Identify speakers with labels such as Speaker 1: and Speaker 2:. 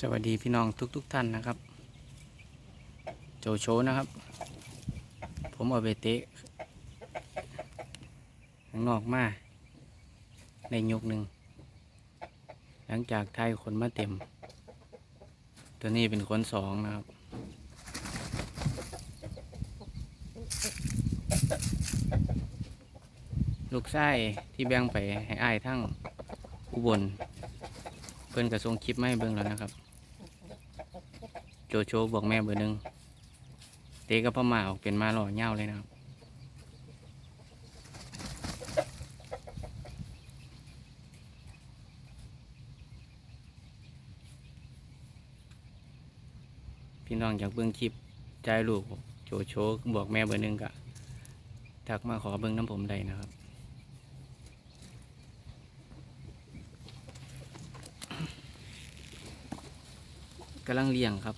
Speaker 1: สวัสดีพี่น้องทุกๆทท่านนะครับ โจโฉนะครับ ผมเอาไปเตะข้างนอกมา ในยกหนึ่ง หลังจากไทยคนมาเต็ม ตัวนี้เป็นคนสองนะครับลูกไส้ที่แบ่งไปให้อ้ายทั้งอุบล เพื่อนกระทรงคลิปไมาให้เบิ่งแล้วนะครับ โจโฉบอกแม่เบอร์หนึ่งเตะกับพ่อมาออกเป็นมาหล่อเง่าเลยนะครับพี่น้องอยากเบิ่งคลิปใจลูกโจโฉบอกแม่เบอร์หนึ่งกะทักมาขอเบิ่งน้ำผมได้นะครับ กำลังเลี้ยงครับ